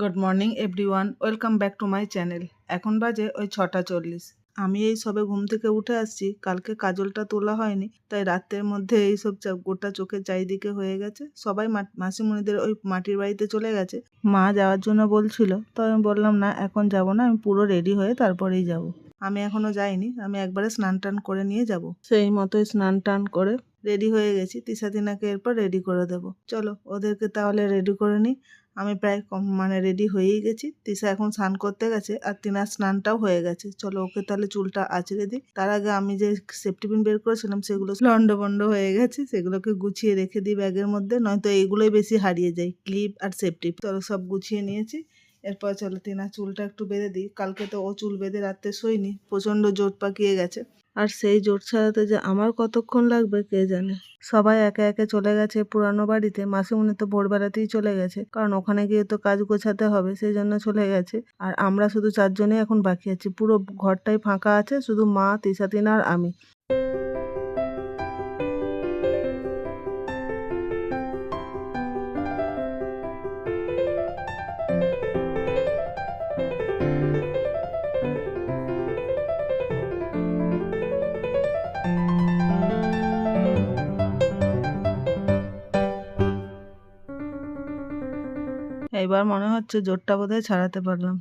Good morning everyone welcome back to my channel এখন বাজে ওই ছটা চল্লিশ। আমি এই সবে ঘুম থেকে উঠে আসছি। কালকে কাজলটা তোলা হয়নি, তাই রাতের মধ্যে এই সব গোটা চোখের চারিদিকে হয়ে গেছে। সবাই মাসিমণিদের ওই মাটির বাড়িতে চলে গেছে। মা যাওয়ার জন্য বলছিল, তো আমি বললাম, না, এখন যাব না, আমি পুরো রেডি হয়ে তারপরেই যাব। আমি এখনও যাইনি, আমি একবারে স্নান টান করে নিয়ে যাব। সেই মতোই স্নান টান করে রেডি হয়ে গেছি। তিসা তিনাকে এরপর রেডি করে দেব। চলো, ওদেরকে তাহলে রেডি করে নিই। আমি প্রায় কম মানে রেডি হয়েই গেছি। তিশা এখন স্নান করতে গেছে আর তিনার স্নানটাও হয়ে গেছে। চলো ওকে তাহলে চুলটা আঁচড়ে দিই। তার আগে আমি যে সেফটি পিন বের করেছিলাম সেগুলো লন্ড বন্ড হয়ে গেছে। সেগুলোকে গুছিয়ে রেখে দিই ব্যাগের মধ্যে, নয়তো এগুলোই বেশি হারিয়ে যায় ক্লিপ আর সেফটি তো সব গুছিয়ে নিয়েছি। এরপর চলো তিনা চুলটা একটু বেঁধে দিই। কালকে তো ও চুল বেঁধে রাত্রে শোয়নি, প্রচণ্ড জোট পাকিয়ে গেছে। আর সেই জোট ছাড়াতে যে আমার কতক্ষণ লাগবে কে জানে? সবাই একে একে চলে গেছে পুরানো বাড়িতে, মাসিমণি তো ভোরবেলাতেই চলে গেছে, কারণ ওখানে গিয়ে তো কাজ গোছাতে হবে, সেই জন্য চলে গেছে। আর আমরা শুধু চারজনেই এখন বাকি আছি, পুরো ঘরটাই ফাঁকা আছে, শুধু মা, তিশা, তিনা আর আমি। এইবার মনে হচ্ছে জোরটা বোধহয় ছাড়াতে পারলাম।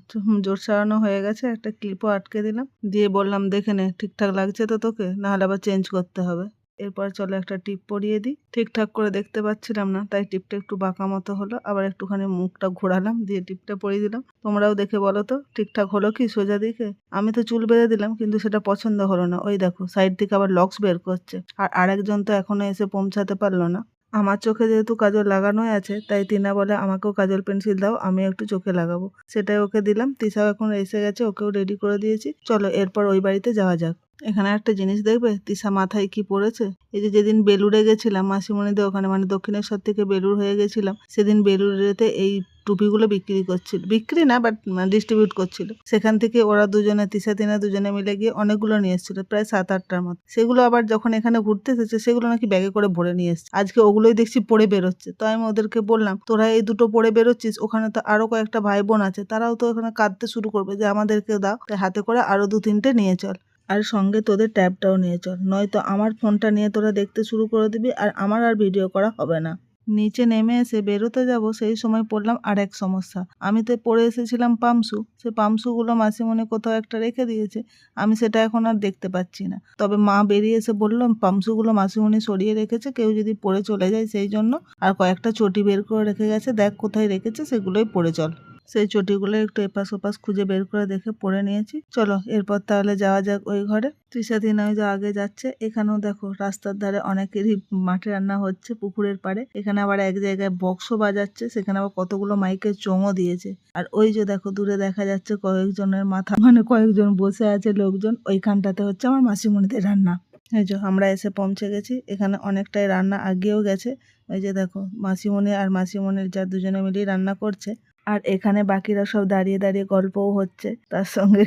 জোর ছাড়ানো হয়ে গেছে, একটা ক্লিপও আটকে দিলাম। দিয়ে বললাম, দেখে নে, ঠিকঠাক লাগছে তো তোকে? নাহলে আবার চেঞ্জ করতে হবে। এরপর চলো একটা টিপ পরিয়ে দিই। ঠিকঠাক করে দেখতে পাচ্ছিলাম না, তাই টিপটা একটু বাঁকা মতো হলো। আবার একটুখানি মুখটা ঘোরালাম, দিয়ে টিপটা পরিয়ে দিলাম। তোমরাও দেখে বলো তো, ঠিকঠাক হলো কি সোজা দিকে? আমি তো চুল বেঁধে দিলাম, কিন্তু সেটা পছন্দ হলো না। ওই দেখো সাইড থেকে আবার লক্স বের করছে। আর আরেকজন তো এখনও এসে পৌঁছাতে পারল না। আমার চোখে যেহেতু কাজল লাগানোই আছে, তাই তিনা বলে, আমাকেও কাজল পেন্সিল দাও, আমি একটু চোখে লাগাবো। সেটাই ওকে দিলাম। তিশাও এখন এসে গেছে, ওকেও রেডি করে দিয়েছি। চলো, এরপর ওই বাড়িতে যাওয়া যাক। এখানে একটা জিনিস দেখবে? তিশা মাথায় কি পড়েছে? এই যে যেদিন বেলুড়ে গেছিলাম, মাসিমণিদের ওখানে মানে দক্ষিণেশ্বর থেকে বেলুড় হয়ে গেছিলাম, সেদিন বেলুড়েতে এই টুপিগুলো বিক্রি করছিল। বিক্রি না বাট ডিস্ট্রিবিউট করছিল। সেখান থেকে ওরা দুজনে, তিশা, তিনা দুজনে মিলে গিয়ে অনেকগুলো নিয়ে এসেছিল, প্রায় সাত, আটটার মতো। সেগুলো আবার যখন এখানে ঘুরতে এসেছে, সেগুলো নাকি ব্যাগে করে ভরে নিয়ে এসছে। আজকে ওগুলোই দেখছি পড়ে বেরোচ্ছে। তো আমি ওদেরকে বললাম, তোরা এই দুটো পড়ে বেরোচ্ছিস, ওখানে তো আরও কয়েকটা ভাই বোন আছে, তারাও তো ওখানে কাঁদতে শুরু করবে যে আমাদেরকে দাও, তাই হাতে করে আরও দু তিনটে নিয়ে চল। আর সঙ্গে তোদের ট্যাবটাও নিয়ে চল, নয়তো আমার ফোনটা নিয়ে তোরা দেখতে শুরু করে দিবি আর আমার আর ভিডিও করা হবে না। নিচে নেমে এসে বেরোতে যাব, সেই সময় পড়লাম আর এক সমস্যা। আমি তো পড়ে এসেছিলাম পামসু, সে পামসুগুলো মাসিমণি কোথাও একটা রেখে দিয়েছে, আমি সেটা এখন আর দেখতে পাচ্ছি না। তবে মা বেরিয়ে এসে বললাম পামসুগুলো মাসিমণি সরিয়ে রেখেছে, কেউ যদি পড়ে চলে যায় সেই জন্য, আর কয়েকটা চটি বের করে রেখে গেছে, দেখ কোথায় রেখেছে, সেগুলোই পড়ে চল। সেই চটিগুলো একটু এপাশ ওপাশ খুঁজে বের করে দেখে পরে নিয়েছি। চলো, এরপর তাহলে যাওয়া যাক ওই ঘরে। তৃষা দিন ওই যে আগে যাচ্ছে, এখানেও দেখো রাস্তার ধারে অনেকেরই মাঠে রান্না হচ্ছে পুকুরের পাড়ে। এখানে আবার এক জায়গায় বক্সও বাজাচ্ছে, সেখানে আবার কতগুলো মাইকের চোঙও দিয়েছে। আর ওই যে দেখো, দূরে দেখা যাচ্ছে কয়েকজনের মাথা মানে কয়েকজন বসে আছে লোকজন, ওইখানটাতে হচ্ছে আমার মাসিমণিদের রান্না। এই যে, আমরা এসে পৌঁছে গেছি, এখানে অনেকটাই রান্না আগেও গেছে। ওই যে দেখো, মাসিমণি আর মাসিমণির যা দুজনে মিলেই রান্না করছে। আর এখানে বাকিরা সব দাঁড়িয়ে দাঁড়িয়ে গল্পও হচ্ছে। তার সঙ্গে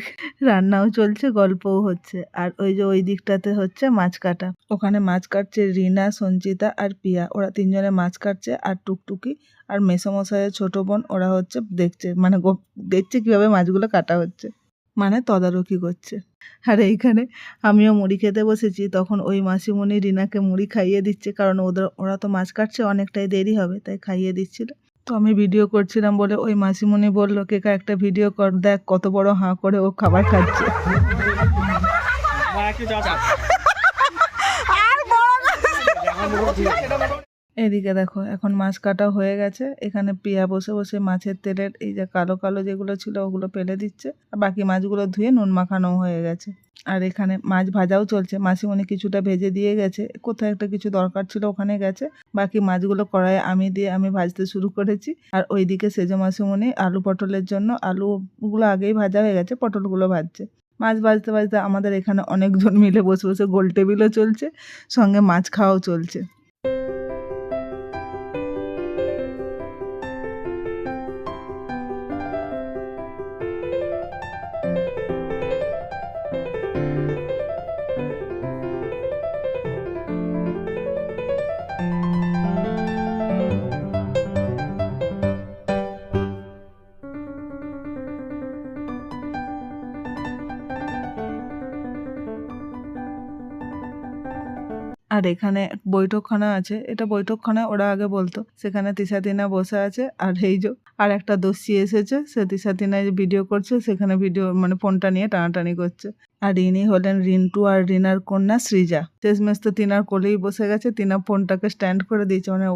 রান্নাও চলছে, গল্পও হচ্ছে। আর ওই যে ওই দিকটাতে হচ্ছে মাছ কাটা। ওখানে মাছ কাটছে রিনা, সঞ্চিতা আর পিয়া। ওরা তিনজনে মাছ কাটছে আর টুকটুকি। আর মেসোমশাইয়ের ছোট বোন, ওরা হচ্ছে দেখছে মানে দেখছে কীভাবে মাছগুলো কাটা হচ্ছে। মানে তদারকি করছে। আর এইখানে আমিও মুড়ি খেতে বসেছি। তখন ওই মাসিমণি রিনাকে মুড়ি খাইয়ে দিচ্ছে। কারণ ওদের, ওরা তো মাছ কাটছে, অনেকটাই দেরি হবে, তাই খাইয়ে দিচ্ছিল। তো আমি ভিডিও করছিলাম বলে ওই মাসিমণি বলল কেকা একটা ভিডিও কর দেখ কত বড় হাঁ করে ও খাবার খাচ্ছে। এদিকে দেখো এখন মাছ কাটা হয়ে গেছে। এখানে পিয়া বসে বসে মাছের তেলের এই যে কালো কালো যেগুলো ছিল ওগুলো ফেলে দিচ্ছে। আর বাকি মাছগুলো ধুয়ে নুন মাখানো হয়ে গেছে। আর এখানে মাছ ভাজাও চলছে। মাসিমণি কিছুটা ভেজে দিয়ে গেছে। কোথায় একটা কিছু দরকার ছিল ওখানে গেছে। বাকি মাছগুলো কড়াই আমি দিয়ে আমি ভাজতে শুরু করেছি। আর ওইদিকে সেজো মাসিমণি আলু পটলের জন্য আলুগুলো আগেই ভাজা হয়ে গেছে, পটলগুলো ভাজছে। মাছ ভাজতে ভাজতে আমাদের এখানে অনেকজন মিলে বসে বসে গোল টেবিলও চলছে, সঙ্গে মাছ খাওয়াও চলছে। আর এখানে বৈঠকখানা আছে। এটা বৈঠকখানা ওরা আগে বলতো। সেখানে তিশা তিনা বসে আছে আর এই যে, আর একটা দস্যি এসেছে। সে তিশা তিনায় ভিডিও করছে, সেখানে ভিডিও মানে ফোনটা নিয়ে টানাটানি করছে। আর ইনি হলেন রিন্টু আর রিনার কন্যা সৃজা। শেষমেশ তো তিনার কোলেই বসে গেছে। তিনা ফোনটাকে স্ট্যান্ড করে দিয়েছে। মানে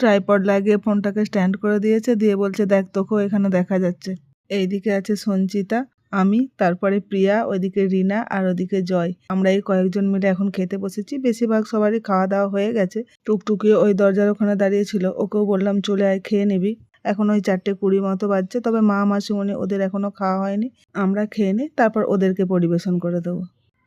ট্রাইপড লাগিয়ে ফোনটাকে স্ট্যান্ড করে দিয়েছে। দিয়ে বলছে, দেখ তোকেও এখানে দেখা যাচ্ছে। এইদিকে আছে সঞ্চিতা। আমি, তারপরে প্রিয়া ওইদিকে রিনা আর ওদিকে জয়। আমরা এই কয়েকজন মিলে এখন খেতে বসেছি। বেশিরভাগ সবারই খাওয়া দাওয়া হয়ে গেছে। টুকটুকি ওই দরজার ওখানে দাঁড়িয়ে ছিল। ওকেও বললাম, চলে আয়, খেয়ে নিবি। এখন ওই চারটে কুড়ি মতো বাজছে, তবে মা, মাসিমণি ওদের এখনও খাওয়া হয়নি। আমরা খেয়ে নিই, তারপর ওদেরকে পরিবেশন করে দেবো।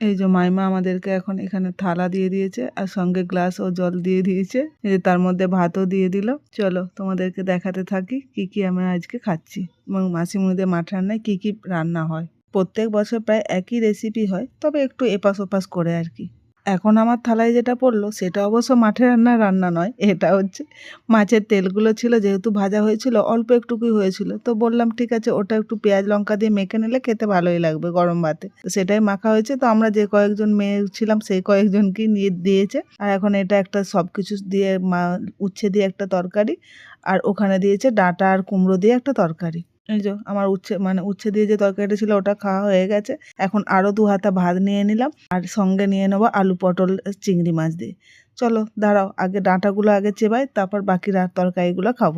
এই যে মাইমা আমাদেরকে এখন এখানে থালা দিয়ে দিয়েছে আর সঙ্গে গ্লাস ও জল দিয়ে দিয়েছে। এই যে তার মধ্যে ভাতও দিয়ে দিল। চলো তোমাদেরকে দেখাতে থাকি কি কি আমরা আজকে খাচ্ছি। এবং মাসিমুনিদের মাঠ রান্নায় কি কি রান্না হয়। প্রত্যেক বছর প্রায় একই রেসিপি হয়, তবে একটু এপাশ ওপাশ করে আর কি। এখন আমার থালায় যেটা পড়ল, সেটা অবশ্য মাঠের রান্না রান্না নয়, এটা হচ্ছে মাছের তেলগুলো ছিল, যেহেতু ভাজা হয়েছিল, অল্প একটুকুই হয়েছিল। তো বললাম, ঠিক আছে, ওটা একটু পেঁয়াজ লঙ্কা দিয়ে মেখে নিলে খেতে ভালোই লাগবে গরম ভাতে। তো সেটাই মাখা হয়েছে। তো আমরা যে কয়েকজন মেয়ে ছিলাম, সেই কয়েকজনকেই নিয়ে দিয়েছে। আর এখন এটা একটা সব কিছু দিয়ে উচ্ছে দিয়ে একটা তরকারি, আর ওখানে দিয়েছে ডাঁটা আর কুমড়ো দিয়ে একটা তরকারি। এই যে আমার উচ্ছে মানে উচ্ছে দিয়ে যে তরকারিটা ছিল ওটা খাওয়া হয়ে গেছে। এখন আরও দু হাতা ভাত নিয়ে নিলাম আর সঙ্গে নিয়ে নেব আলু পটল, চিংড়ি মাছ দিয়ে। চলো দাঁড়াও, আগে ডাঁটাগুলো আগে চেবাই, তারপর বাকি তরকারিগুলো খাব।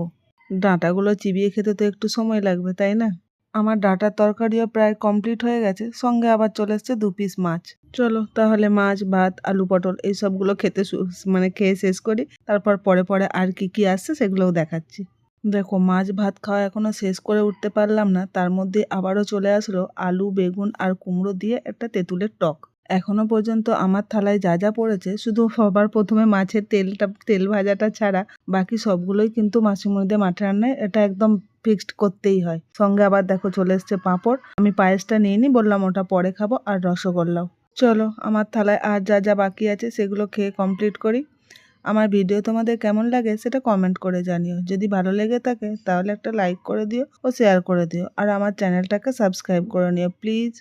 ডাঁটাগুলো চিবিয়ে খেতে তো একটু সময় লাগবে, তাই না? আমার ডাঁটার তরকারিও প্রায় কমপ্লিট হয়ে গেছে, সঙ্গে আবার চলে এসছে দু পিস মাছ। চলো তাহলে মাছ, ভাত, আলু পটল এই সবগুলো খেতে মানে খেয়ে শেষ করি। তারপর পরে পরে আর কি কি আসছে সেগুলোও দেখাচ্ছি। দেখো, মাছ ভাত খাওয়া এখনও শেষ করে উঠতে পারলাম না। তার মধ্যে আবারও চলে আসলো আলু, বেগুন আর কুমড়ো দিয়ে একটা তেঁতুলের টক। এখনও পর্যন্ত আমার থালায় যা যা পড়েছে, শুধু সবার প্রথমে মাছের তেলটা, তেল ভাজাটা ছাড়া। বাকি সবগুলোই কিন্তু মাছের মাঠে রান্নায় এটা একদম ফিক্সড করতেই হয়। সঙ্গে আবার দেখো চলে এসছে পাঁপড়। আমি পায়েসটা নিয়ে নিই বললাম ওটা পরে খাব আর রসগোল্লাও। চলো, আমার থালায় আর যা যা বাকি আছে সেগুলো খেয়ে কমপ্লিট করি। আমার ভিডিও তোমাদের কেমন লাগে সেটা কমেন্ট করে জানিও। যদি ভালো লেগে থাকে তাহলে একটা লাইক করে দিও ও শেয়ার করে দিও। আর আমার চ্যানেলটাকে সাবস্ক্রাইব করে নিও প্লিজ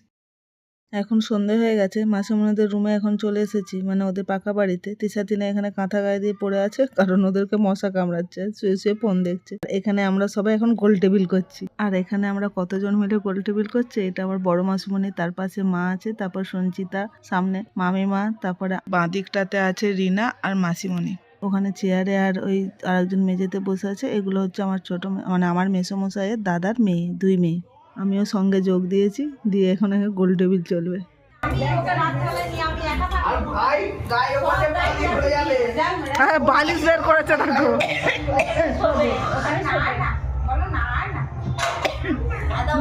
এখন সন্ধে হয়ে গেছে, মাসিমণিদের রুমে এখন চলে এসেছি। মানে ওদের পাকা বাড়িতে। তিসা তিনা এখানে কাঁথা গায়ে দিয়ে পড়ে আছে, কারণ ওদেরকে মশা কামড়াচ্ছে, শুয়ে শুয়ে ফোন দেখছে। এখানে আমরা সবাই এখন গোল টেবিল করছি। আর এখানে আমরা কতজন মিলে গোল টেবিল করছি, এটা আমার বড় মাসিমণি, তার পাশে মা আছে, তারপর সঞ্চিতা, সামনে মামিমা, তারপরে বাঁ দিকটাতে আছে রিনা আর মাসিমণি। ওখানে চেয়ারে আর ওই আরেকজন মেঝেতে বসে আছে, এগুলো হচ্ছে আমার ছোট মানে আমার মেসোমশাইয়ের দাদার মেয়ে, দুই মেয়ে। আমিও সঙ্গে যোগ দিয়েছি দিয়ে এখন এখানে গোল টেবিল চলবে। হ্যাঁ বালিশ বের করেছে দেখো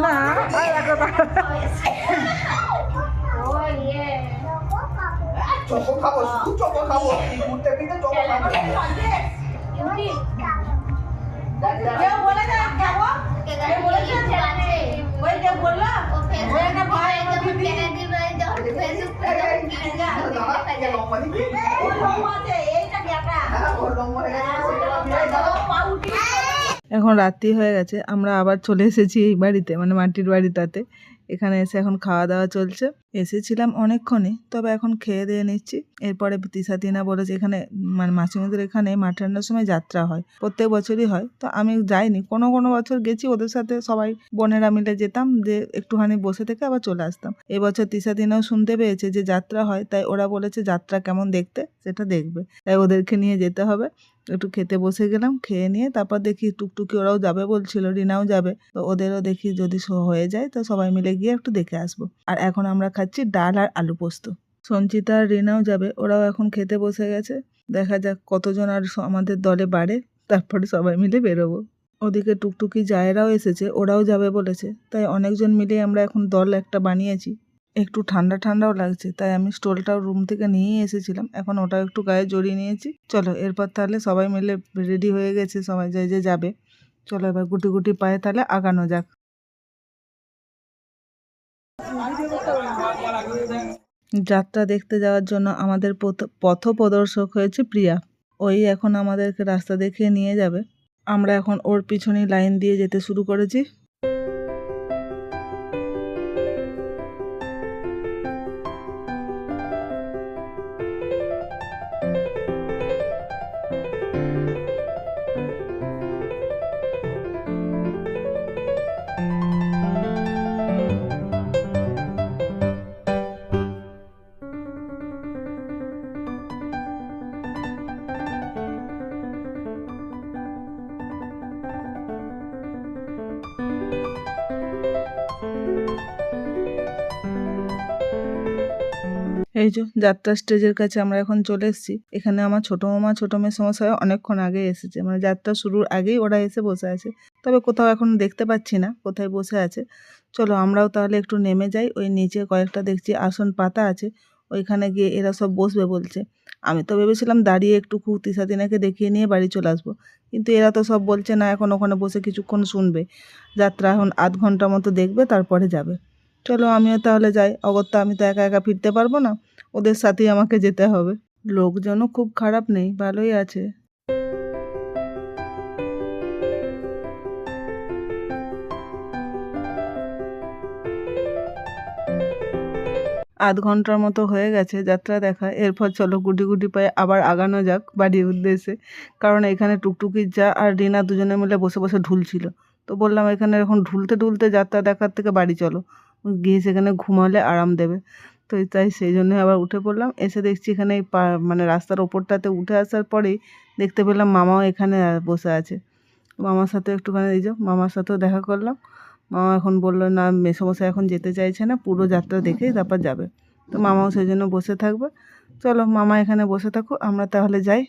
না চকো খাব শুধু চকো খাব। ঘুরতে ফিরতে চকো খাব লম্বা দিবি হ্যাঁ ওর লম্বা হয়ে গেছে এখন রাত্রি হয়ে গেছে আমরা আবার চলে এসেছি এই বাড়িতে মানে মাটির বাড়িটাতে এখানে এসে এখন খাওয়া দাওয়া চলছে এসেছিলাম অনেকক্ষণই তবে এখন খেয়ে দিয়ে নিচ্ছি। এরপরে তিসা তিনা বলেছে এখানে মানে মাসিমদের এখানে মাঠ রান্নার সময় যাত্রা হয়, প্রত্যেক বছরই হয়। তো আমি যাইনি, কোনো কোনো বছর গেছি, ওদের সাথে সবাই বোনেরা মিলে যেতাম, যে একটুখানি বসে থেকে আবার চলে আসতাম। এবছর তিসা তিনাও শুনতে পেয়েছে যে যাত্রা হয়, তাই ওরা বলেছে যাত্রা কেমন দেখতে, সেটা দেখবে। তাই ওদেরকে নিয়ে যেতে হবে। একটু খেতে বসে গেলাম, খেয়ে নিয়ে তারপর দেখি টুকটুকি ওরাও যাবে বলছিল, রিনাও যাবে। তো ওদেরও দেখি যদি হয়ে যায়, তো সবাই মিলে গিয়ে একটু দেখে আসব। আর এখন আমরা খাচ্ছি ডাল আর আলু পোস্ত। সঞ্চিতা আর রিনাও যাবে, ওরাও এখন খেতে বসে গেছে। দেখা যাক কতজন আর আমাদের দলে বাড়ে, তারপরে সবাই মিলে বেরোবো। ওদিকে টুকটুকি জায়েরাও এসেছে, ওরাও যাবে বলেছে। তাই অনেকজন মিলে আমরা এখন দল একটা বানিয়েছি। একটু ঠান্ডা ঠান্ডাও লাগছে, তাই আমি স্টোলটাও রুম থেকে নিয়েই এসেছিলাম। এখন ওটাও একটু গায়ে জড়িয়ে নিয়েছি। চলো, এরপর তাহলে সবাই মিলে রেডি হয়ে গেছে, সবাই যে যাবে। চলো এবার গুটি গুটি পায়ে তাহলে আগানো যাক। যাত্রা দেখতে যাওয়ার জন্য আমাদের পথ- প্রদর্শক হয়েছে প্রিয়া। ওই এখন আমাদেরকে রাস্তা দেখিয়ে নিয়ে যাবে। আমরা এখন ওর পিছনে লাইন দিয়ে যেতে শুরু করেছি। এই যে যাত্রা স্টেজের কাছে আমরা এখন চলে এসেছি। এখানে আমার ছোট মামা, ছোট মেয়ে সমস্যা অনেকক্ষণ আগে এসেছে। মানে যাত্রা শুরুর আগেই ওরা এসে বসে আছে। তবে কোথাও এখন দেখতে পাচ্ছি না, কোথায় বসে আছে। চলো আমরাও তাহলে একটু নেমে যাই। ওই নিচে কয়েকটা দেখছি আসন পাতা আছে। ওইখানে গিয়ে এরা সব বসবে বলছে। আমি তো ভেবেছিলাম দাঁড়িয়ে একটু তিসা দিনাকে দেখিয়ে নিয়ে বাড়ি চলে আসব। কিন্তু এরা তো সব বলছে না, এখন ওখানে বসে কিছুক্ষণ শুনবে। যাত্রা এখন আধ ঘণ্টা মতো দেখবে, তারপরে যাবে। চলো আমিও তাহলে যাই। অগত্যা আমি তো একা একা ফিরতে পারব না। ওদের সাথেই আমাকে যেতে হবে। লোকজনও খুব খারাপ নেই, ভালোই আছে। আধ ঘণ্টার মতো হয়ে গেছে যাত্রা দেখা। এরপর চলো গুটি গুটি পায়ে আবার আগানো যাক বাড়ির উদ্দেশ্যে। কারণ এখানে টুকটুকির যা আর রিনা দুজনে মিলে বসে বসে ঢুলছিল। তো বললাম এখানে এখন ঢুলতে ঢুলতে যাত্রা দেখার থেকে বাড়ি চলো। গিয়ে সেখানে ঘুমালে আরাম দেবে। তো তাই সেই জন্য আবার উঠে পড়লাম। এসে দেখছি এখানে মানে রাস্তার ওপরটাতে উঠে আসার পরেই দেখতে পেলাম মামাও এখানে বসে আছে। মামার সাথে একটুখানি এই যে, মামার সাথেও দেখা করলাম। মামা এখন বলল, না, মেসমশাই এখন যেতে চাইছে না, পুরো যাত্রা দেখেই তারপর যাবে। তো মামাও সেই জন্য বসে থাকবে। চলো, মামা এখানে বসে থাকুক, আমরা তাহলে যাই।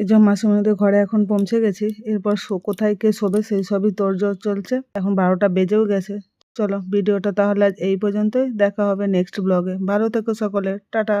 এই যে মাসিমণিদের ঘরে এখন পৌঁছে গেছি, এরপর কোথায় কে শোবে সেই সবই তোরজোর চলছে। এখন বারোটা বেজেও গেছে। চলো, ভিডিওটা তাহলে আজ এই পর্যন্তই, দেখা হবে নেক্সট ব্লগে ভালো থেকো সকলে, টাটা।